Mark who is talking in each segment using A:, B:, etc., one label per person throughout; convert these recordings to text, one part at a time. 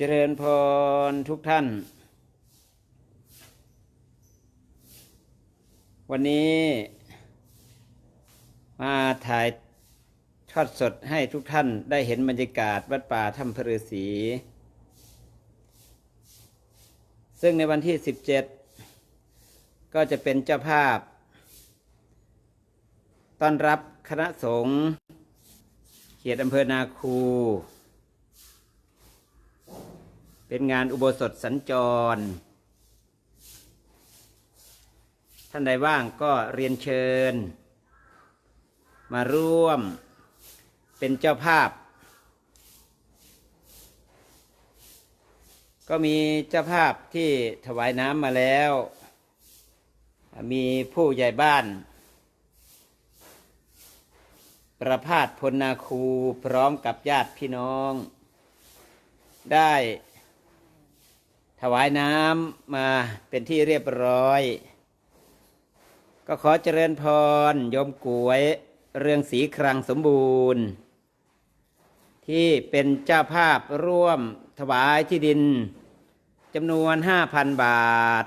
A: เจริญพรทุกท่าน วันนี้มาถ่ายทอดสดให้ทุกท่านได้เห็นบรรยากาศวัดป่าถ้ำพฤษี ซึ่งในวันที่ 17 ก็จะเป็นเจ้าภาพ ต้อนรับคณะสงฆ์เขตอำเภอนาคู เป็นงานอุโบสถสัญจร ท่านใดว่างก็เรียนเชิญ มาร่วมเป็นเจ้าภาพ ก็มีเจ้าภาพที่ถวายน้ำมาแล้ว มีผู้ใหญ่บ้าน ประพาสพลนาคูพร้อมกับญาติพี่น้อง ได้ ถวายน้ำมาเป็นที่เรียบร้อย ก็ขอเจริญพรโยมกวย เรื่องสีครังสมบูรณ์ ที่เป็นเจ้าภาพร่วมถวายที่ดินจำนวนห้าพันบาท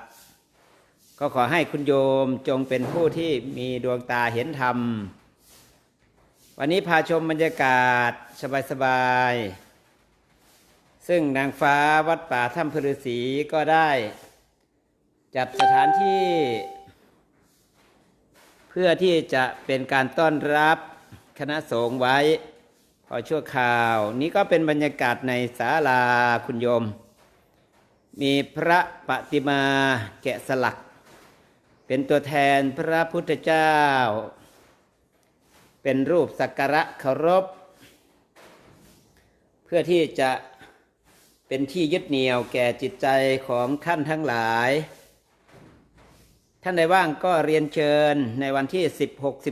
A: ก็ขอให้คุณโยมจงเป็นผู้ที่มีดวงตาเห็นธรรม วันนี้พาชมบรรยากาศสบายๆ ซึ่งนางฟ้าวัดป่าถ้ำพฤษีก็ได้ จัดสถานที่ เพื่อที่จะเป็นการต้อนรับคณะสงฆ์ไว้พอชั่วคราว นี้ก็เป็นบรรยากาศในศาลาคุณโยม มีพระปฏิมาแกะสลัก เป็นตัวแทนพระพุทธเจ้า เป็นรูปสักการะเคารพ เพื่อที่จะ เป็นที่ยึดเหนี่ยวแก่จิตใจของท่านทั้งหลาย ท่านใดว่างก็เรียนเชิญในวันที่ 16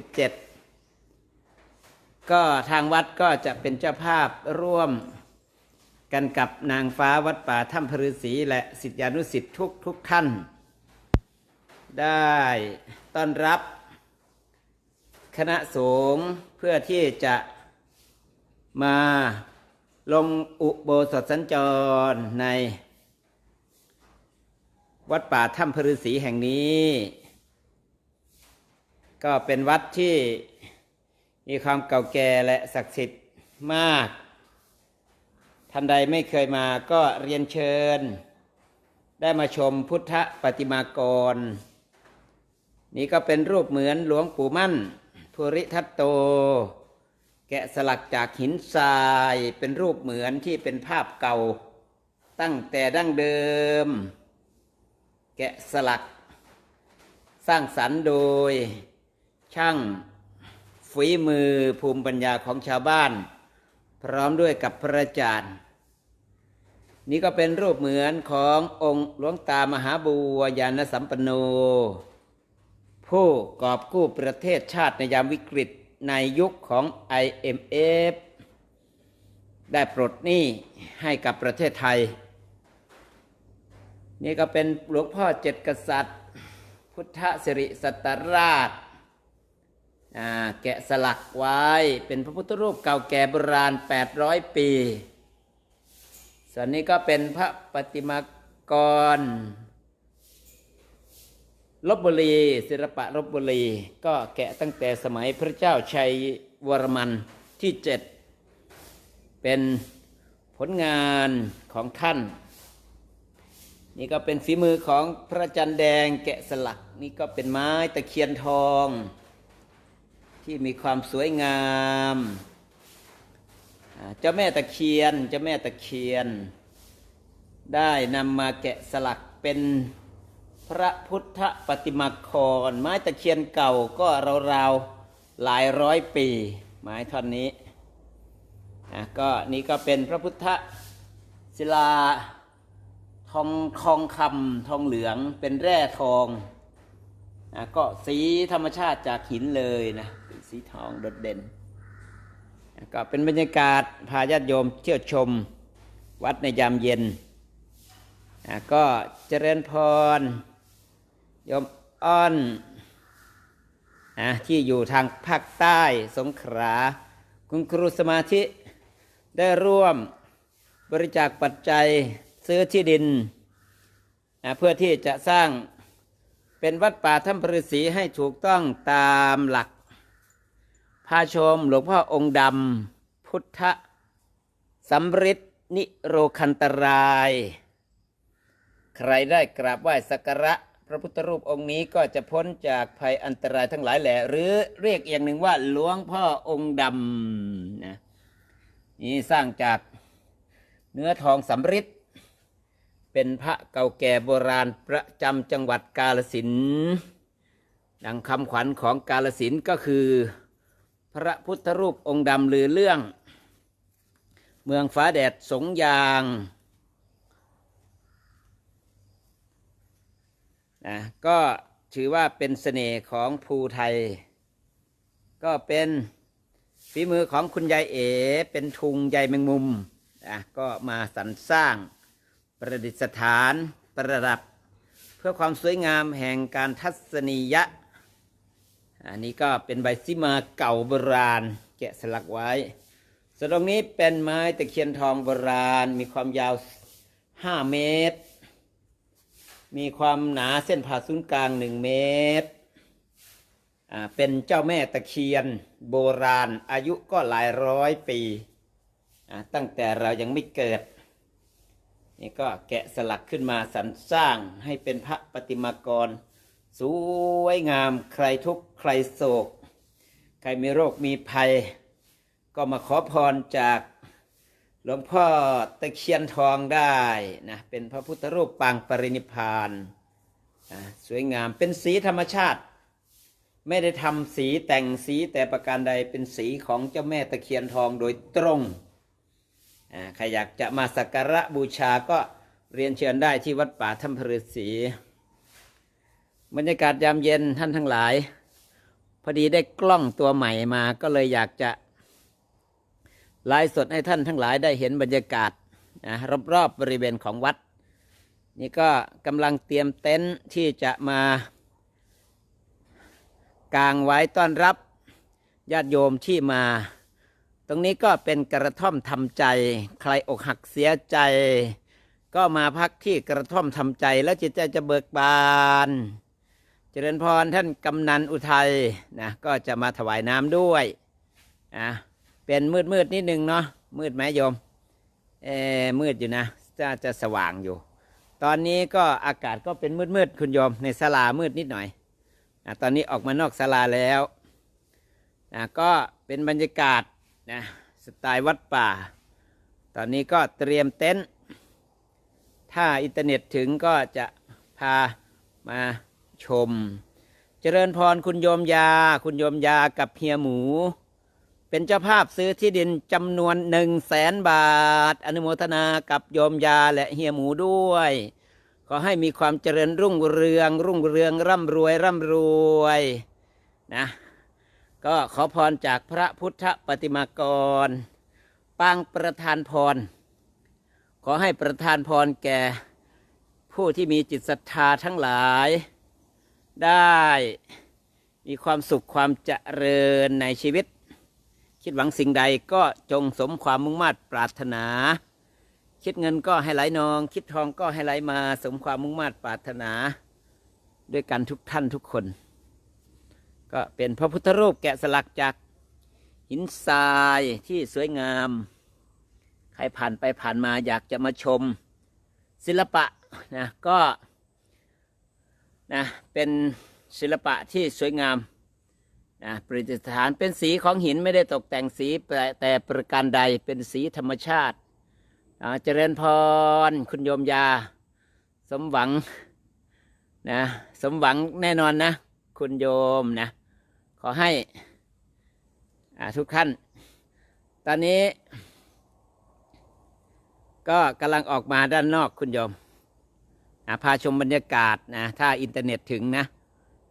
A: 17 ก็ทางวัดก็จะเป็นเจ้าภาพร่วมกันกับนางฟ้าวัดป่าถ้ำพฤษีและสิทธิานุสิทธิทุกทุกท่าน ได้ต้อนรับ คณะสงฆ์เพื่อที่จะมา ลงอุโบสถสัญจรใน วัดป่าถ้ำพฤษีแห่งนี้ ก็เป็นวัดที่มีความเก่าแก่และศักดิ์สิทธิ์มาก ท่านใดไม่เคยมาก็เรียนเชิญ ได้มาชมพุทธปฏิมากร นี่ก็เป็นรูปเหมือนหลวงปู่มั่น ภูริทัตโต แกะสลักจากหินทรายเป็นรูปเหมือนที่เป็นภาพเก่า ตั้งแต่ดั้งเดิม แกะสลัก สร้างสรรค์โดย ช่างฝีมือภูมิปัญญาของชาวบ้าน พร้อมด้วยกับพระอาจารย์ นี่ก็เป็นรูปเหมือนขององค์หลวงตามหาบัวยานสัมปันโน ผู้กอบกู้ประเทศชาติในยามวิกฤต ในยุคของ IMF ได้ปลดหนี้ให้กับประเทศไทย นี่ก็เป็นหลวงพ่อเจ็ดกษัตริย์ พุทธสิริสัตราช แกะสลักไว้เป็นพระพุทธรูปเก่าแก่โบราณ 800 ปี ส่วนนี้ก็เป็นพระปฏิมากร ลบบุรีศิลปะลบบุรี ก็แกะตั้งแต่สมัยพระเจ้าชัยวรมันที่เจ็ดเป็นผลงานของท่าน นี่ก็เป็นฝีมือของพระจันแดงแกะสลัก นี่ก็เป็นไม้ตะเคียนทอง ที่มีความสวยงามเจ้าแม่ตะเคียนเจ้าแม่ตะเคียน ได้นำมาแกะสลักเป็น พระพุทธปฏิมากรไม้ตะเคียนเก่าก็ราวๆหลายร้อยปี ไม้ท่อนนี้อะก็นี่ก็เป็นพระพุทธศิลาทองทองคำทองเหลืองเป็นแร่ทองนะก็สีธรรมชาติจากหินเลยนะเป็นสีทองโดดเด่นนะก็เป็นบรรยากาศพาญาติโยมเที่ยวชมวัดในยามเย็นนะก็เจริญพร ยมอ้อนนะที่อยู่ทางภาคใต้สงขลาคุณครูสมาธิได้ร่วมบริจาคปัจจัยซื้อที่ดินนะเพื่อที่จะสร้างเป็นวัดป่าถ้ำพฤษีให้ถูกต้องตามหลัก พาชมหลวงพ่อองค์ดำพุทธสำริดนิโรคันตราย ใครได้กราบไหว้สักการะ พระพุทธรูปองค์นี้ก็จะพ้นจากภัยอันตรายทั้งหลายแหละหรือเรียกอย่างหนึ่งว่าหลวงพ่อองค์ดำนะนี่สร้างจากเนื้อทองสำริดเป็นพระเก่าแก่โบราณประจำจังหวัดกาลสินดังคำขวัญของกาลสินก็คือ พระพุทธรูปองค์ดำลือเรื่อง เมืองฟ้าแดดสงยาง นะก็ถือว่าเป็นเสน่ห์ของภูไทย ก็เป็นฝีมือของคุณยายเอ๋เป็นทุงใยแมงมุมนะก็มาสรรสร้างประดิษฐานประดับ เพื่อความสวยงามแห่งการทัศนียะ อันนี้ก็เป็นใบซิมาเก่าโบราณ แกะสลักไว้ส่วนตรงนี้เป็นไม้ตะเคียนทองโบราณมีความยาว 5 เมตร มีความหนาเส้นผ่าศูนย์กลาง1เมตร อ่า เป็นเจ้าแม่ตะเคียน โบราณ อายุก็หลายร้อยปี อ่า ตั้งแต่เรายังไม่เกิด นี่ก็แกะสลักขึ้นมาสรรสร้างให้เป็นพระปฏิมากร สวยงาม ใครทุกข์ใครโศก ใครมีโรคมีภัย ก็มาขอพรจาก หลวงพ่อตะเคียนทองได้นะเป็นพระพุทธรูปปางปรินิพานนะสวยงามเป็นสีธรรมชาติ ไม่ได้ทำสีแต่งสีแต่ประการใดเป็นสีของเจ้าแม่ตะเคียนทองโดยตรงใครอยากจะมาสักการะบูชาก็เรียนเชิญได้ที่วัดป่าถ้ำพฤษีบรรยากาศยามเย็นท่านทั้งหลาย พอดีได้กล้องตัวใหม่มาก็เลยอยากจะ ไลฟ์สดให้ท่านทั้งหลายได้เห็นบรรยากาศนะรอบๆบริเวณของวัด นี่ก็กำลังเตรียมเต็นท์ที่จะมากางไว้ต้อนรับญาติโยมที่มา ตรงนี้ก็เป็นกระท่อมทำใจ ใครอกหักเสียใจ ก็มาพักที่กระท่อมทำใจแล้วจิตใจจะเบิกบาน เจริญพรท่านกำนันอุทัยนะก็จะมาถวายน้ำด้วยนะ เป็นมืดมืดนิดนึงเนาะมืดไหมโยมเออมืดอยู่นะจะจะสว่างอยู่ ตอนนี้ก็อากาศก็เป็นมืดมืดคุณโยมในศาลามืดนิดหน่อยนะตอนนี้ออกมานอกศาลาแล้วนะก็เป็นบรรยากาศนะสไตล์วัดป่า ตอนนี้ก็เตรียมเต็นท์ถ้าอินเทอร์เน็ตถึงก็จะพามาชม เจริญพรคุณโยมยา คุณโยมยากับเฮียหมู เป็นเจ้าภาพซื้อที่ดินจำนวนหนึ่งแสนบาท อนุโมทนากับโยมยาและเฮียหมูด้วย ขอให้มีความเจริญรุ่งเรือง รุ่งเรืองร่ำรวยร่ำรวยนะ ก็ขอพรจากพระพุทธปฏิมากร ปางประธานพร ขอให้ประทานพรแก่ ผู้ที่มีจิตศรัทธาทั้งหลาย ได้มีความสุขความเจริญในชีวิต คิดหวังสิ่งใดก็จงสมความมุ่งมา่ปรารถนา คิดเงินก็ให้ไหลนอง คิดทองก็ให้ไหลมาสมความมุ่งมา่ปรารถนา ด้วยกันทุกท่านทุกคน ก็เป็นพระพุทธรูปแกะสลักจากหินทรายที่สวยงาม ใครผ่านไปผ่านมาอยากจะมาชม ศิลปะนะก็นะเป็นศิลปะที่สวยงาม นะประดิษฐานเป็นสีของหินไม่ได้ตกแต่งสีแต่แตประการใดเป็นสีธรรมชาตินะเจริญพรคุณโยมยา สมหวังนะสมหวังแน่นอนนะ คุณโยมนะ ขอให้อ่าทุกท่าน ตอนนี้ ก็กำลังออกมาด้านนอกคุณโยมอะพาชมบรรยากาศนะ ถ้าอินเทอร์เน็ตถึงนะ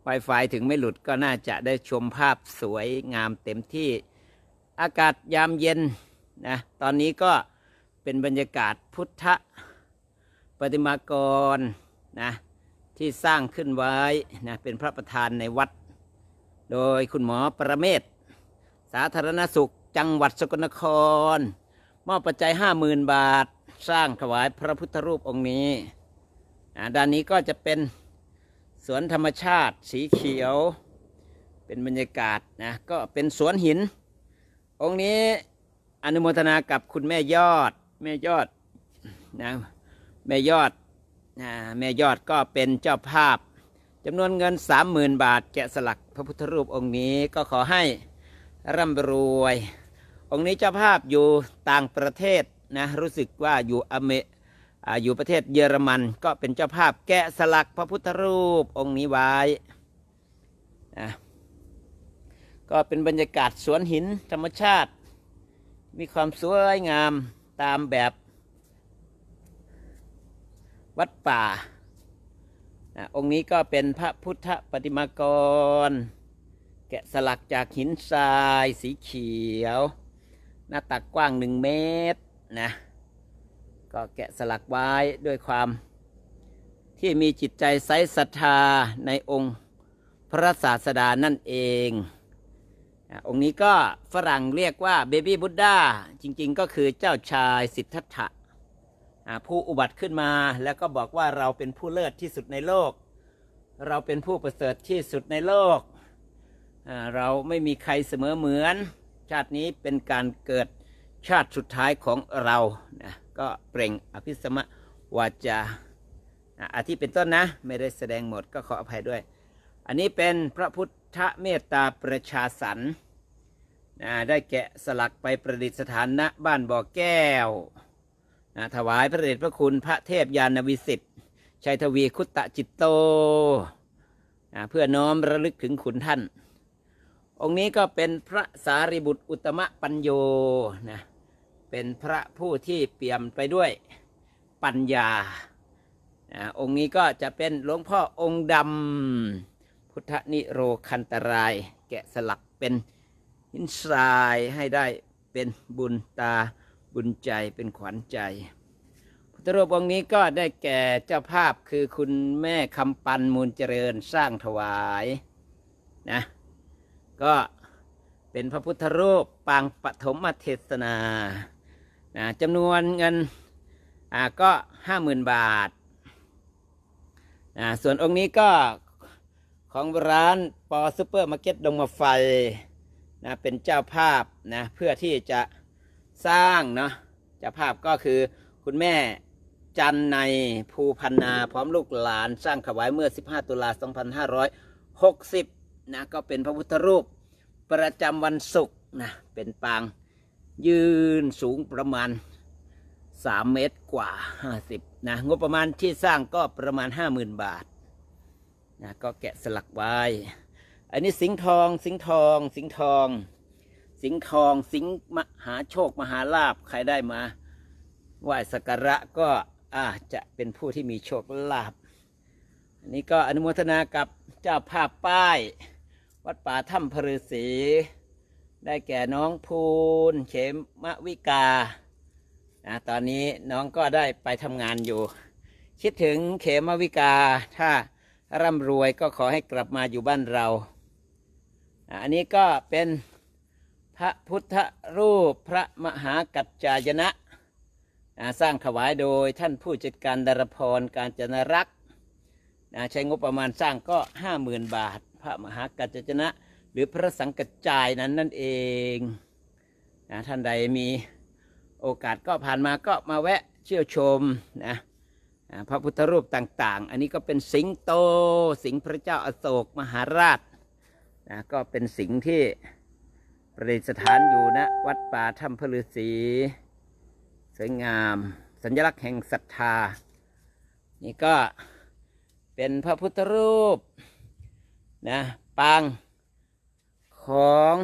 A: Wi-Fi ถึงไม่หลุดก็น่าจะได้ชมภาพสวยงามเต็มที่อากาศยามเย็นนะตอนนี้ก็เป็นบรรยากาศพุทธปฏิมากรนะที่สร้างขึ้นไว้นะเป็นพระประธานในวัด โดยคุณหมอประเมศ สาธารณสุขจังหวัดสกลนคร มอบปัจจัยห้าหมื่นบาท สร้างถวายพระพุทธรูปองค์นี้ด้านนี้ก็จะเป็น สวนธรรมชาติสีเขียว เป็นบรรยากาศนะก็เป็นสวนหิน องค์นี้อนุโมทนากับคุณแม่ยอด แม่ยอดนะแม่ยอดนะแม่ยอดก็เป็นเจ้าภาพจำนวนเงินสามหมื่นบาท แกะสลักพระพุทธรูปองค์นี้ก็ขอให้ร่ำรวย องค์นี้เจ้าภาพอยู่ต่างประเทศนะรู้สึกว่าอยู่อเมอ่า อยู่ประเทศเยอรมันก็เป็นเจ้าภาพแกะสลักพระพุทธรูปองค์นี้ไว้นะก็เป็นบรรยากาศสวนหินธรรมชาติ มีความสวยงามตามแบบวัดป่านะองค์นี้ก็เป็นพระพุทธปฏิมากร แกะสลักจากหินทรายสีเขียว หน้าตักกว้างหนึ่งเมตรนะ ก็แกะสลักไว้ด้วยความที่มีจิตใจใสศรัทธาในองค์พระศาสดานั่นเอง องค์นี้ก็ฝรั่งเรียกว่าเบบี้บุ d ดาจริงๆ ก็คือเจ้าชายสิทธัตถะผู้อุบัติขึ้นมาแล้วก็บอกว่าเราเป็นผู้เลิศที่สุดในโลก เราเป็นผู้ประเสริฐที่สุดในโลก เราไม่มีใครเสมอเหมือน ชาตินี้เป็นการเกิดชาติสุดท้ายของเรานะ ก็เปล่งอภิสมะวาจาอาทิเป็นต้นนะ ไม่ได้แสดงหมดก็ขออภัยด้วย อันนี้เป็นพระพุทธเมตตาประชาสรรนะได้แกะสลักไปประดิษฐานณบ้านบ่อแก้วนะถวายพระเดชพระคุณพระเทพยานวิสิทธิ์ชัยทวีคุตตะจิตโตนะเพื่อน้อมระลึกถึงคุณท่าน องค์นี้ก็เป็นพระสารีบุตรอุตมะปัญโยนะ เป็นพระผู้ที่เปี่ยมไปด้วยปัญญาองค์นี้ก็จะเป็นหลวงพ่อองค์ดำพุทธนิโรคันตราย แกะสลักเป็นหินทรายให้ได้เป็นบุญตาบุญใจเป็นขวัญใจพุทธรูปองค์นี้ก็ได้แก่เจ้าภาพคือคุณแม่คำปันมูลเจริญสร้างถวายนะก็เป็นพระพุทธรูปปางปฐมเทศนา นะจำนวนเงินอ่าก็ห้าหมื่นบาทนะส่วนองค์นี้ก็ของร้านปอซูเปอร์มาร์เก็ตดงมาไฟนะเป็นเจ้าภาพนะเพื่อที่จะสร้างเนาะเจ้าภาพก็คือคุณแม่จันในภูพันนาพร้อมลูกหลานสร้างถวายเมื่อ 15 ตุลา 2560 นะก็เป็นพระพุทธรูปประจำวันศุกร์นะเป็นปาง ยืนสูงประมาณ 3 เมตรกว่า 50 นะ งบประมาณที่สร้างก็ประมาณ 50,000 บาทนะก็แกะสลักไว้ อันนี้สิงทองสิงทอง สิงทอง สิงทองสิงมหาโชคมหาลาภใครได้มาไหว้สักการะก็อาจะเป็นผู้ที่มีโชคลาภอันนี้ก็อนุโมทนากับเจ้าภาพป้าย วัดป่าถ้ำพฤษี ได้แก่น้องภูนเขมวิกานะตอนนี้น้องก็ได้ไปทำงานอยู่ คิดถึงเขมวิกา ถ้าร่ำรวยก็ขอให้กลับมาอยู่บ้านเรา อันนี้ก็เป็นพระพุทธรูปพระมหากัจจายนะสร้างถวายโดยท่านผู้จัดการดารพรการจนรักษ์ใช้งบประมาณสร้างก็ห้าหมื่นบาท พระมหากัจจนะ หรือพระสังกัจจายนั้นนั่นเองนะท่านใดมีโอกาสก็ผ่านมาก็มาแวะเชี่ยวชมนะพระพุทธรูปต่างๆ อันนี้ก็เป็นสิงโตสิงพระเจ้าอโศกมหาราชนะก็เป็นสิงที่ประดิษฐานอยู่ณวัดป่าถ้ำพฤษีสวยงาม สัญลักษณ์แห่งศรัทธา นี่ก็เป็นพระพุทธรูปนะปาง ของ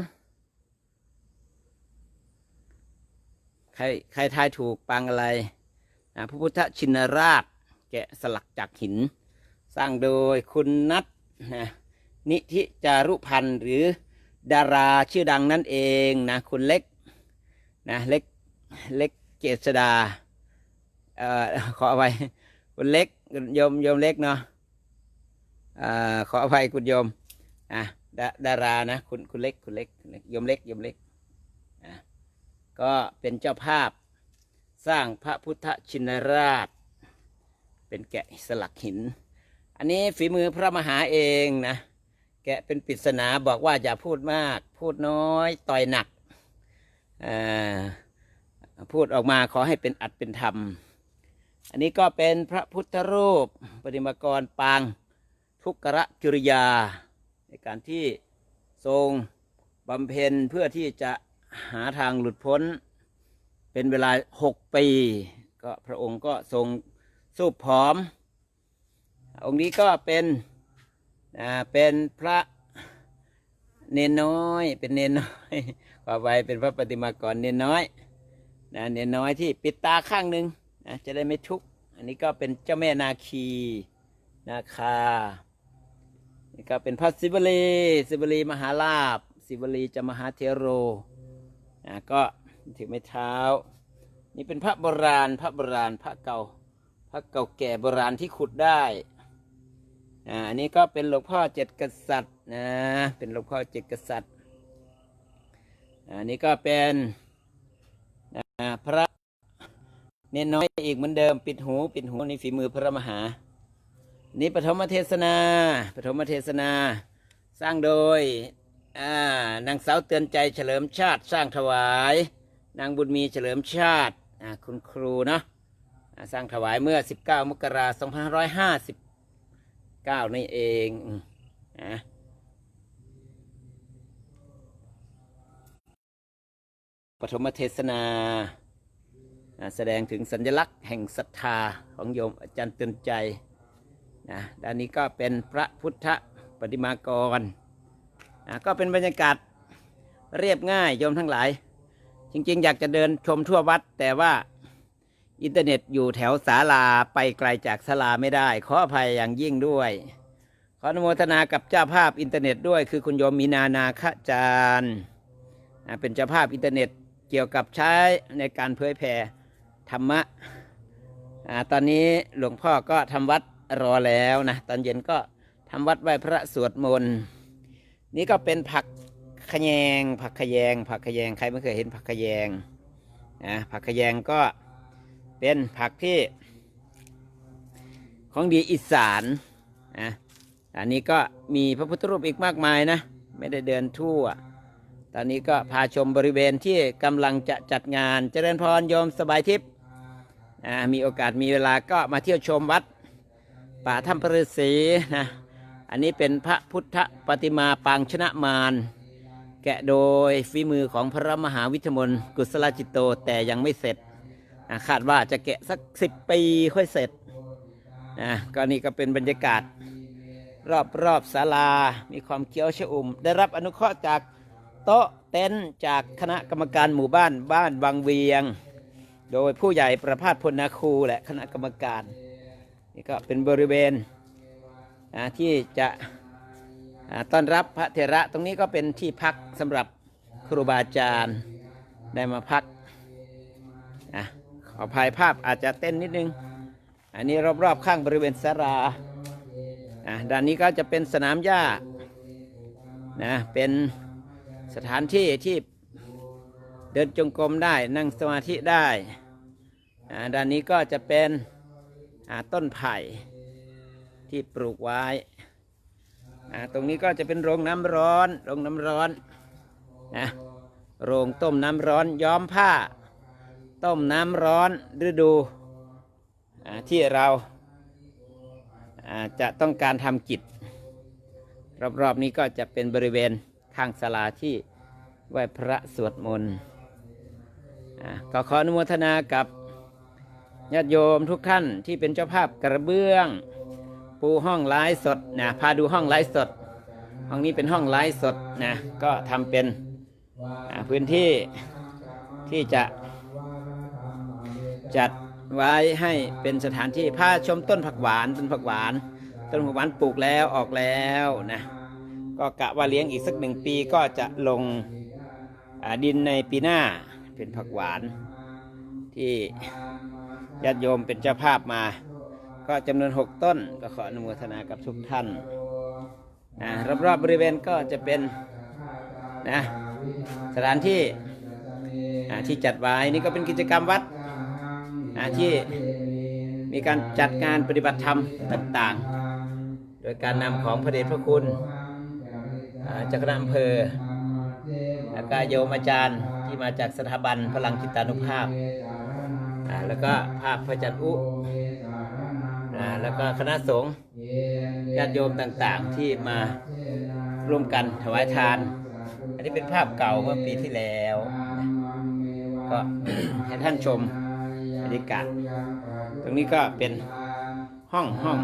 A: ใครใครทายถูกปางอะไรนะพระพุทธชินราช แกะสลักจากหิน สร้างโดยคุณนัทนะนิธิจารุพันธ์หรือดาราชื่อดังนั่นเองนะคุณเล็กนะเล็กเล็กเจษดาเอ่อขออภัยคุณเล็กโยมโยมเล็กเนาะเอ่อขออภัยคุณโยมอะ ดาดารานะคุณคุณเล็กคุณเล็กคุณเล็กยมเล็กยมเล็กอะก็เป็นเจ้าภาพสร้างพระพุทธชินราช เป็นแกะสลักหิน อันนี้ฝีมือพระมหาเองนะแกะเป็นปริศนาบอกว่าอย่าพูดมาก พูดน้อยต่อยหนักพูดออกมาขอให้เป็นอัดเป็นธรรม อันนี้ก็เป็นพระพุทธรูปปฏิมากรปางทุกระกิริยา ในการที่ทรงบำเพ็ญเพื่อที่จะหาทางหลุดพ้น เป็นเวลาหกปี ก็พระองค์ก็ทรงสูบผอม องค์นี้ก็เป็นอ่าเป็นพระเนนน้อยเป็นเนนน้อยต่อไปเป็นพระปฏิมากรเนนน้อยนะเนนน้อยที่ปิดตาข้างหนึ่งนะจะได้ไม่ทุกข์อันนี้ก็เป็นเจ้าแม่นาคีนาคา นี่ก็เป็นพระศิวลีศิวลีมหาลาภศิวลีจะมหาเทโรนะก็ถือไม้เท้า นี่เป็นพระโบราณพระโบราณพระเก่าพระเก่าแก่โบราณที่ขุดได้อ่าอันนี้ก็เป็นหลวงพ่อเจ็ดกษัตริย์นะเป็นหลวงพ่อเจ็ดกษัตริย์อันนี้ก็เป็นพระเน้นน้อยอีกเหมือนเดิม ปิดหู ปิดหูนี่ฝีมือพระมหา นี่ปฐมเทศนา ปฐมเทศนา สร้างโดยนางสาวเตือนใจเฉลิมชาติสร้างถวาย นางบุญมีเฉลิมชาติคุณครูเนาะสร้างถวายเมื่อ 19 มกราคม2559 นี่เองอืมอะปฐมเทศนา แสดงถึงสัญลักษณ์แห่งศรัทธาของโยมอาจารย์เตือนใจ นะด้านนี้ก็เป็นพระพุทธปฏิมากรนะก็เป็นบรรยากาศเรียบง่ายโยมทั้งหลาย จริงๆ อยากจะเดินชมทั่ววัด แต่ว่าอินเทอร์เน็ตอยู่แถวศาลาไปไกลจากศาลาไม่ได้ ขออภัยอย่างยิ่งด้วย ขออนุโมทนากับเจ้าภาพอินเทอร์เน็ตด้วย คือคุณโยมมีนานาคจารย์นะเป็นเจ้าภาพอินเทอร์เน็ตเกี่ยวกับใช้ในการเผยแผ่ธรรมะตอนนี้หลวงพ่อก็ทำวัด รอแล้วนะตอนเย็นก็ทำวัดไหว้พระสวดมนต์นี่ก็เป็นผักขยง ผักขยง ผักขยงใครไม่เคยเห็นผักขยงนะผักขยงก็เป็นผักที่ ของดีอีสานนะอันนี้ก็มีพระพุทธรูปอีกมากมายนะ ไม่ได้เดินทั่ว ตอนนี้ก็พาชมบริเวณที่กำลังจะจัดงาน เจริญพรโยมสบายทิพย์มีโอกาสมีเวลาก็มาเที่ยวชมวัด ป่าถ้ำพระฤาษีนะ อันนี้เป็นพระพุทธปฏิมาปางชนะมารแกะโดยฝีมือของพระมหาวิทยมนกุศลจิตโตแต่ยังไม่เสร็จนะคาดว่าจะแกะสักสิบปีค่อยเสร็จนะก็นี่ก็เป็นบรรยากาศ รอบรอบศาลา มีความเขียวชอุ่ม ได้รับอนุเคราะห์จากโต๊ะเต็นท์จากคณะกรรมการหมู่บ้านบ้านบางเวียง โดยผู้ใหญ่ประพาสพลนาคูและคณะกรรมการ นี่ก็เป็นบริเวณที่จะต้อนรับพระเถระตรงนี้ก็เป็นที่พักสำหรับครูบาอาจารย์ได้มาพักอขอภายภาพอาจจะเต้นนิดนึง อันนี้รอบๆข้างบริเวณสาราด้านนี้ก็จะเป็นสนามหญ้านะเป็นสถานที่ที่เดินจงกรมได้นั่งสมาธิได้ด้านนี้ก็จะเป็นาต้นไผ่ที่ปลูกไว้ตรงนี้ก็จะเป็นโรงน้ำร้อน โรงน้ำร้อนนะโรงต้มน้ำร้อนย้อมผ้า ต้มน้ำร้อนฤดูที่เราจะต้องการทำกิจ รอบๆนี้ก็จะเป็นบริเวณข้างศาลาที่ไหว้พระสวดมนต์อะก็ขออนุโมทนากับ ญาติโยมทุกท่านที่เป็นเจ้าภาพกระเบื้อง ปูห้องไลฟ์สดนะพาดูห้องไลฟ์สด ห้องนี้เป็นห้องไลฟ์สดนะก็ทำเป็นพื้นที่ที่จะจัดไว้ให้เป็นสถานที่พาชมต้นผักหวานต้นผักหวาน ต้นผักหวานปลูกแล้วออกแล้วนะก็กะว่าเลี้ยงอีกสักหนึ่งปีก็จะลงดินในปีหน้าเป็นผักหวานที่ ญาติโยมเป็นเจ้าภาพมา ก็จำนวนหกต้นก็ขออนุโมทนากับทุกท่านนะรอบๆบริเวณก็จะเป็นนะสถานที่ที่จัดไว้นี่ก็เป็นกิจกรรมวัดที่มีการจัดงานปฏิบัติธรรมต่างๆ โดยการนำของพระเดชพระคุณเจากคณะอำเภอแล้วก็โยมอาจารย์ที่มาจากสถาบันพลังจิตานุภาพ อ่าแล้วก็ภาพพระจันทร์อุอ่าแล้วก็คณะสงฆ์ญาติโยมต่างๆที่มาร่วมกันถวายทาน อันนี้เป็นภาพเก่าเมื่อปีที่แล้วก็ให้ท่านชมบรรยากาศตรงนี้ก็เป็นห้องห้อง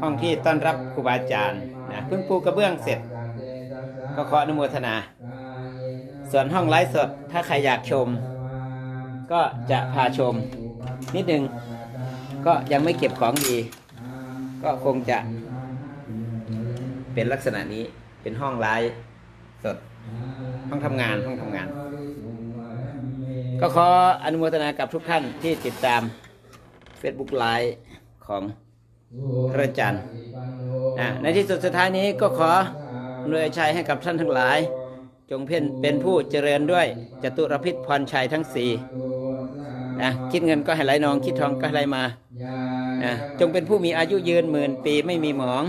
A: ห้องที่ต้อนรับครูบาอาจารย์นะเพิ่งปูกระเบื้องเสร็จ ก็ขออนุโมทนา ส่วนห้องไลฟ์สดถ้าใครอยากชม ก็จะพาชมนิดหนึ่งก็ยังไม่เก็บของดี ก็คงจะเป็นลักษณะนี้เป็นห้องไลฟ์สดห้องทำงานห้องทำงาน ก็ขออนุโมทนากับทุกท่านที่ติดตาม Facebook ไลฟ์ของพระอาจารย์อะในที่สุดสุดท้ายนี้ก็ขออำนวยชัยให้กับท่านทั้งหลาย จงเพ่นเป็นผู้เจริญด้วยจตุรพิษพรชัยทั้งสี่ นะคิดเงินก็ให้ไหลนอง คิดทองก็ให้ไหลมานะจงเป็นผู้มีอายุยืนหมื่นปีไม่มีหมอง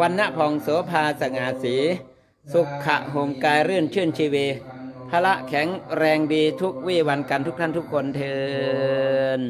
A: วันณะผ่องโสภาสง่าสี สุขะห่มกายรื่นชื่นชีวีพละแข็งแรงดีทุกวี่วันกันทุกท่านทุกคนเทิน